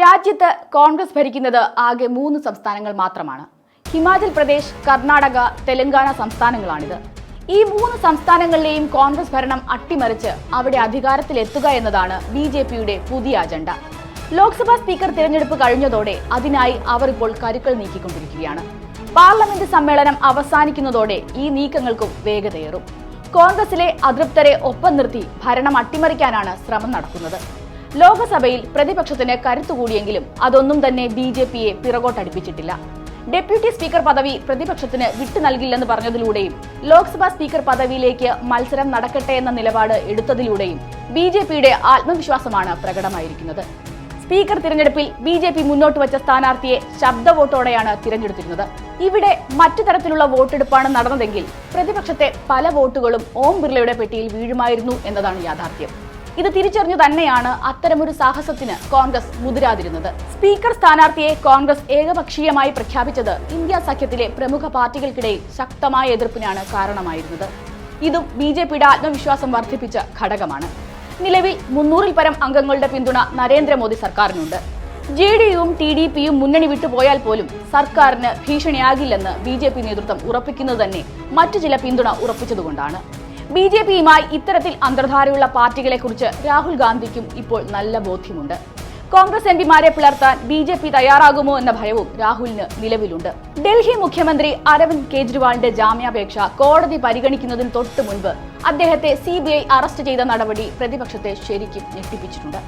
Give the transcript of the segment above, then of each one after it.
രാജ്യത്ത് കോൺഗ്രസ് ഭരിക്കുന്നത് ആകെ മൂന്ന് സംസ്ഥാനങ്ങൾ മാത്രമാണ്. ഹിമാചൽ പ്രദേശ് കർണാടക തെലങ്കാന സംസ്ഥാനങ്ങളാണിത്. ഈ മൂന്ന് സംസ്ഥാനങ്ങളിലെയും കോൺഗ്രസ് ഭരണം അട്ടിമറിച്ച് അവിടെ അധികാരത്തിലെത്തുക എന്നതാണ് ബി ജെ പിയുടെ പുതിയ അജണ്ട. ലോക്സഭാ സ്പീക്കർ തിരഞ്ഞെടുപ്പ് കഴിഞ്ഞതോടെ അതിനായി അവർ ഇപ്പോൾ കരുക്കൾ നീക്കിക്കൊണ്ടിരിക്കുകയാണ്. പാർലമെന്റ് സമ്മേളനം അവസാനിക്കുന്നതോടെ ഈ നീക്കങ്ങൾക്കും വേഗതയേറും. കോൺഗ്രസിലെ അതൃപ്തരെ ഒപ്പം നിർത്തി ഭരണം അട്ടിമറിക്കാനാണ് ശ്രമം നടക്കുന്നത്. ലോകസഭയിൽ പ്രതിപക്ഷത്തിന് കരുത്തുകൂടിയെങ്കിലും അതൊന്നും തന്നെ ബി ജെ പിയെ പിറകോട്ടടിപ്പിച്ചിട്ടില്ല. ഡെപ്യൂട്ടി സ്പീക്കർ പദവി പ്രതിപക്ഷത്തിന് വിട്ടു നൽകില്ലെന്ന് പറഞ്ഞതിലൂടെയും ലോക്സഭാ സ്പീക്കർ പദവിയിലേക്ക് മത്സരം നടക്കട്ടെ എന്ന നിലപാട് എടുത്തതിലൂടെയും ബി ജെ പിയുടെ ആത്മവിശ്വാസമാണ് പ്രകടമായിരിക്കുന്നത്. സ്പീക്കർ തിരഞ്ഞെടുപ്പിൽ ബി ജെ പി മുന്നോട്ട് വച്ച സ്ഥാനാർത്ഥിയെ ശബ്ദ വോട്ടോടെയാണ് തിരഞ്ഞെടുത്തിരുന്നത്. ഇവിടെ മറ്റു തരത്തിലുള്ള വോട്ടെടുപ്പാണ് നടന്നതെങ്കിൽ പ്രതിപക്ഷത്തെ പല വോട്ടുകളും ഓം ബിർളയുടെ പെട്ടിയിൽ വീഴുമായിരുന്നു എന്നതാണ് യാഥാർത്ഥ്യം. ഇത് തിരിച്ചറിഞ്ഞു തന്നെയാണ് അത്തരമൊരു സാഹസത്തിന് കോൺഗ്രസ് മുതിരാതിരുന്നത്. സ്പീക്കർ സ്ഥാനാർത്ഥിയെ കോൺഗ്രസ് ഏകപക്ഷീയമായി പ്രഖ്യാപിച്ചത് ഇന്ത്യ സഖ്യത്തിലെ പ്രമുഖ പാർട്ടികൾക്കിടയിൽ ശക്തമായ എതിർപ്പിനാണ് കാരണമായിരുന്നത്. ഇതും ബി ജെ പിയുടെ ആത്മവിശ്വാസം വർദ്ധിപ്പിച്ച ഘടകമാണ്. നിലവിൽ മുന്നൂറിൽ പരം അംഗങ്ങളുടെ പിന്തുണ നരേന്ദ്രമോദി സർക്കാരിനുണ്ട്. ജെ ഡി യുവും ടി ഡി പിയും മുന്നണി വിട്ടുപോയാൽ പോലും സർക്കാരിന് ഭീഷണിയാകില്ലെന്ന് ബി ജെ പി നേതൃത്വം ഉറപ്പിക്കുന്നത് തന്നെ മറ്റു ചില പിന്തുണ ഉറപ്പിച്ചതുകൊണ്ടാണ്. ബി ജെ പിയുമായി ഇത്തരത്തിൽ അന്തർധാരയുള്ള പാർട്ടികളെ കുറിച്ച് രാഹുൽ ഗാന്ധിക്കും ഇപ്പോൾ നല്ല ബോധ്യമുണ്ട്. കോൺഗ്രസ് എംപിമാരെ പിളർത്താൻ ബി ജെ പി തയ്യാറാകുമോ എന്ന ഭയവും രാഹുലിന് നിലവിലുണ്ട്. ഡൽഹി മുഖ്യമന്ത്രി അരവിന്ദ് കെജ്രിവാളിന്റെ ജാമ്യാപേക്ഷ കോടതി പരിഗണിക്കുന്നതിന് തൊട്ട് മുൻപ് അദ്ദേഹത്തെ സി ബി ഐ അറസ്റ്റ് ചെയ്ത നടപടി പ്രതിപക്ഷത്തെ ശരിക്കും ഞെട്ടിപ്പിച്ചിട്ടുണ്ട്.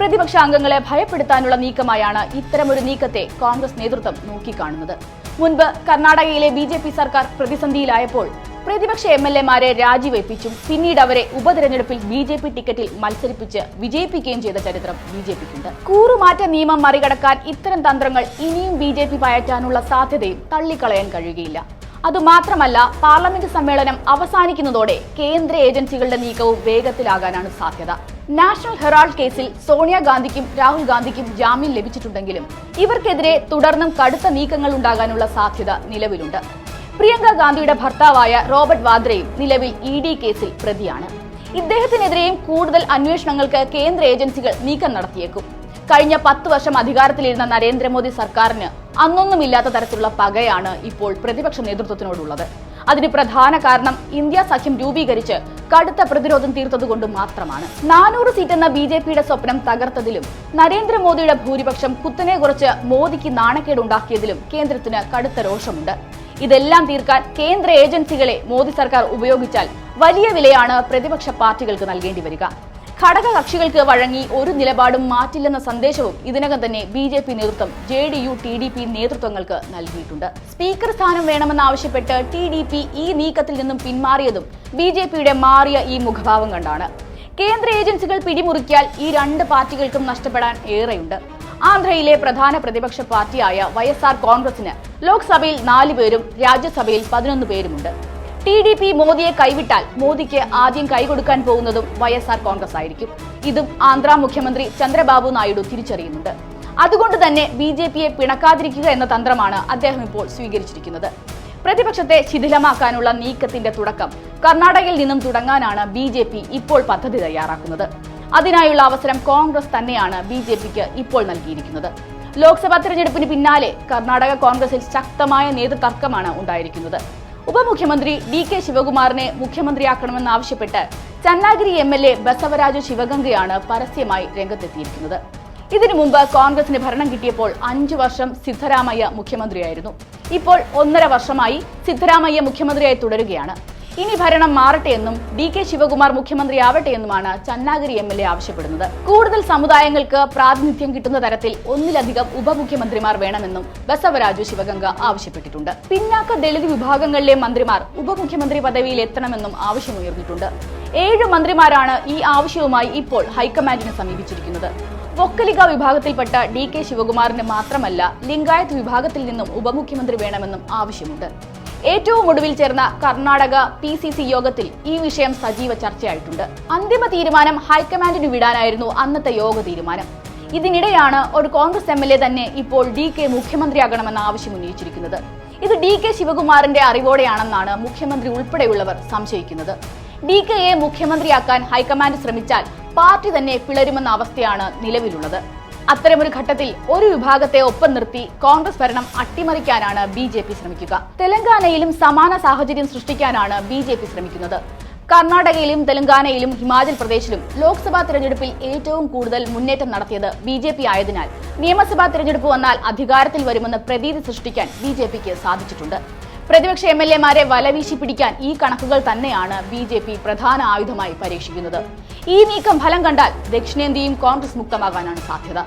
പ്രതിപക്ഷ അംഗങ്ങളെ ഭയപ്പെടുത്താനുള്ള നീക്കമായാണ് ഇത്തരമൊരു നീക്കത്തെ കോൺഗ്രസ് നേതൃത്വം നോക്കിക്കാണുന്നത്. മുൻപ് കർണാടകയിലെ ബി സർക്കാർ പ്രതിസന്ധിയിലായപ്പോൾ പ്രതിപക്ഷ എം എൽ എമാരെ രാജിവെപ്പിച്ചും പിന്നീട് അവരെ ഉപതെരഞ്ഞെടുപ്പിൽ ബി ജെ പി ടിക്കറ്റിൽ മത്സരിപ്പിച്ച് വിജയിപ്പിക്കുകയും ചെയ്ത ചരിത്രം ബി ജെ പിക്കുണ്ട്. കൂറുമാറ്റ നിയമം മറികടക്കാൻ ഇത്തരം തന്ത്രങ്ങൾ ഇനിയും ബി ജെ പി പയറ്റാനുള്ള സാധ്യതയും തള്ളിക്കളയാൻ കഴിയുകയില്ല. അതുമാത്രമല്ല പാർലമെന്റ് സമ്മേളനം അവസാനിക്കുന്നതോടെ കേന്ദ്ര ഏജൻസികളുടെ നീക്കവും വേഗത്തിലാകാനാണ് സാധ്യത. നാഷണൽ ഹെറാൾഡ് കേസിൽ സോണിയാഗാന്ധിക്കും രാഹുൽ ഗാന്ധിക്കും ജാമ്യം ലഭിച്ചിട്ടുണ്ടെങ്കിലും ഇവർക്കെതിരെ തുടർന്നും കടുത്ത നീക്കങ്ങൾ ഉണ്ടാകാനുള്ള സാധ്യത നിലവിലുണ്ട്. പ്രിയങ്ക ഗാന്ധിയുടെ ഭർത്താവായ റോബർട്ട് വാദ്രയും നിലവിൽ ഇ ഡി കേസിൽ പ്രതിയാണ്. ഇദ്ദേഹത്തിനെതിരെയും കൂടുതൽ അന്വേഷണങ്ങൾക്ക് കേന്ദ്ര ഏജൻസികൾ നീക്കം നടത്തിയേക്കും. കഴിഞ്ഞ പത്ത് വർഷം അധികാരത്തിലിരുന്ന നരേന്ദ്രമോദി സർക്കാരിന് അന്നൊന്നുമില്ലാത്ത തരത്തിലുള്ള പകയാണ് ഇപ്പോൾ പ്രതിപക്ഷ നേതൃത്വത്തിനോടുള്ളത്. അതിന് പ്രധാന കാരണം ഇന്ത്യ സഖ്യം രൂപീകരിച്ച് കടുത്ത പ്രതിരോധം തീർത്തതുകൊണ്ട് മാത്രമാണ്. നാനൂറ് സീറ്റ് എന്ന ബി ജെ പിയുടെ സ്വപ്നം തകർത്തതിലും നരേന്ദ്രമോദിയുടെ ഭൂരിപക്ഷം കുത്തനെ കുറച്ച് മോദിക്ക് നാണക്കേടുണ്ടാക്കിയതിലും കേന്ദ്രത്തിന് കടുത്ത രോഷമുണ്ട്. ഇതെല്ലാം തീർക്കാൻ കേന്ദ്ര ഏജൻസികളെ മോദി സർക്കാർ ഉപയോഗിച്ചാൽ വലിയ വിലയാണ് പ്രതിപക്ഷ പാർട്ടികൾക്ക് നൽകേണ്ടി വരിക. ഘടക കക്ഷികൾക്ക് വഴങ്ങി ഒരു നിലപാടും മാറ്റില്ലെന്ന സന്ദേശവും ഇതിനകം തന്നെ ബി ജെ പി നേതൃത്വം J D U T D P നേതൃത്വങ്ങൾക്ക് നൽകിയിട്ടുണ്ട്. സ്പീക്കർ സ്ഥാനം വേണമെന്നാവശ്യപ്പെട്ട് ടി ഡി പി ഈ നീക്കത്തിൽ നിന്നും പിന്മാറിയതും ബി ജെ പിയുടെ മാറിയ ഈ മുഖഭാവം കണ്ടാണ്. കേന്ദ്ര ഏജൻസികൾ പിടിമുറുക്കിയാൽ ഈ രണ്ട് പാർട്ടികൾക്കും നഷ്ടപ്പെടാൻ ഏറെയുണ്ട്. ആന്ധ്രയിലെ പ്രധാന പ്രതിപക്ഷ പാർട്ടിയായ വൈഎസ്ആർ എസ് ആർ കോൺഗ്രസിന് ലോക്സഭയിൽ നാല് പേരും രാജ്യസഭയിൽ പതിനൊന്ന് പേരുമുണ്ട്. ടി ഡി പി മോദിയെ കൈവിട്ടാൽ മോദിക്ക് ആദ്യം കൈകൊടുക്കാൻ പോകുന്നതും വൈഎസ്ആർ എസ് ആർ കോൺഗ്രസ് ആയിരിക്കും ഇതും ആന്ധ്ര മുഖ്യമന്ത്രി ചന്ദ്രബാബു നായിഡു തിരിച്ചറിയുന്നുണ്ട്. അതുകൊണ്ട് തന്നെ ബി ജെ പിയെ പിണക്കാതിരിക്കുക എന്ന തന്ത്രമാണ് അദ്ദേഹം ഇപ്പോൾ സ്വീകരിച്ചിരിക്കുന്നത്. പ്രതിപക്ഷത്തെ ശിഥിലമാക്കാനുള്ള നീക്കത്തിന്റെ തുടക്കം കർണാടകയിൽ നിന്നും തുടങ്ങാനാണ് ബി ഇപ്പോൾ പദ്ധതി തയ്യാറാക്കുന്നത്. അതിനായുള്ള അവസരം കോൺഗ്രസ് തന്നെയാണ് ബി ജെ പിക്ക് ഇപ്പോൾ നൽകിയിരിക്കുന്നത്. ലോക്സഭാ തെരഞ്ഞെടുപ്പിന് പിന്നാലെ കർണാടക കോൺഗ്രസിൽ ശക്തമായ നേതൃതർക്കമാണ് ഉണ്ടായിരിക്കുന്നത്. ഉപമുഖ്യമന്ത്രി ഡി കെ ശിവകുമാറിനെ മുഖ്യമന്ത്രിയാക്കണമെന്നാവശ്യപ്പെട്ട് Channagiri M L A Basavaraju ശിവഗംഗയാണ് പരസ്യമായി രംഗത്തെത്തിയിരിക്കുന്നത്. ഇതിനു മുമ്പ് കോൺഗ്രസിന് ഭരണം കിട്ടിയപ്പോൾ അഞ്ചു വർഷം സിദ്ധരാമയ്യ മുഖ്യമന്ത്രിയായിരുന്നു. ഇപ്പോൾ ഒന്നര വർഷമായി സിദ്ധരാമയ്യ മുഖ്യമന്ത്രിയായി തുടരുകയാണ്. ഇനി ഭരണം മാറട്ടെ എന്നും ഡി കെ ശിവകുമാർ മുഖ്യമന്ത്രിയാവട്ടെ എന്നുമാണ് ചന്നാഗിരി എം എൽ എ ആവശ്യപ്പെടുന്നത്. കൂടുതൽ സമുദായങ്ങൾക്ക് പ്രാതിനിധ്യം കിട്ടുന്ന തരത്തിൽ ഒന്നിലധികം ഉപമുഖ്യമന്ത്രിമാർ വേണമെന്നും ബസവരാജു ശിവഗംഗ ആവശ്യപ്പെട്ടിട്ടുണ്ട്. പിന്നാക്ക ദളിത് വിഭാഗങ്ങളിലെ മന്ത്രിമാർ ഉപമുഖ്യമന്ത്രി പദവിയിൽ എത്തണമെന്നും ആവശ്യമുയർന്നിട്ടുണ്ട്. ഏഴ് മന്ത്രിമാരാണ് ഈ ആവശ്യവുമായി ഇപ്പോൾ ഹൈക്കമാൻഡിനെ സമീപിച്ചിരിക്കുന്നത്. പൊക്കലിക വിഭാഗത്തിൽപ്പെട്ട ഡി കെ ശിവകുമാറിന് മാത്രമല്ല ലിംഗായത്ത് വിഭാഗത്തിൽ നിന്നും ഉപമുഖ്യമന്ത്രി വേണമെന്നും ആവശ്യമുണ്ട്. ഏറ്റവും ഒടുവിൽ ചേർന്ന കർണാടക പി സി സി യോഗത്തിൽ ഈ വിഷയം സജീവ ചർച്ചയായിട്ടുണ്ട്. അന്തിമ തീരുമാനം ഹൈക്കമാൻഡിന് വിടാനായിരുന്നു അന്നത്തെ യോഗ തീരുമാനം. ഇതിനിടെയാണ് ഒരു കോൺഗ്രസ് എം എൽ എ തന്നെ ഇപ്പോൾ ഡി കെ മുഖ്യമന്ത്രിയാകണമെന്ന ആവശ്യം ഉന്നയിച്ചിരിക്കുന്നത്. ഇത് ഡി കെ ശിവകുമാറിന്റെ അറിവോടെയാണെന്നാണ് മുഖ്യമന്ത്രി ഉൾപ്പെടെയുള്ളവർ സംശയിക്കുന്നത്. ഡി കെയെ മുഖ്യമന്ത്രിയാക്കാൻ ഹൈക്കമാൻഡ് ശ്രമിച്ചാൽ പാർട്ടി തന്നെ പിളരുമെന്ന അവസ്ഥയാണ് നിലവിലുള്ളത്. അത്തരമൊരു ഘട്ടത്തിൽ ഒരു വിഭാഗത്തെ ഒപ്പം നിർത്തി കോൺഗ്രസ് ഭരണം അട്ടിമറിക്കാനാണ് ബി ജെ പി ശ്രമിക്കുക. തെലങ്കാനയിലും സമാന സാഹചര്യം സൃഷ്ടിക്കാനാണ് ബി ജെ പി ശ്രമിക്കുന്നത്. കർണാടകയിലും തെലങ്കാനയിലും ഹിമാചൽ പ്രദേശിലും ലോക്സഭാ തിരഞ്ഞെടുപ്പിൽ ഏറ്റവും കൂടുതൽ മുന്നേറ്റം നടത്തിയത് ബി ജെ പി ആയതിനാൽ നിയമസഭാ തിരഞ്ഞെടുപ്പ് വന്നാൽ അധികാരത്തിൽ വരുമെന്ന് പ്രതീതി സൃഷ്ടിക്കാൻ ബി ജെ പിക്ക് സാധിച്ചിട്ടുണ്ട്. പ്രതിപക്ഷ എം എൽ എമാരെ വലവീശി പിടിക്കാൻ ഈ കണക്കുകൾ തന്നെയാണ് ബി ജെ പി പ്രധാന ആയുധമായി പരീക്ഷിക്കുന്നത്. ഈ നീക്കം ഫലം കണ്ടാൽ ദക്ഷിണേന്ത്യയും കോൺഗ്രസ് മുക്തമാകാനാണ് സാധ്യത.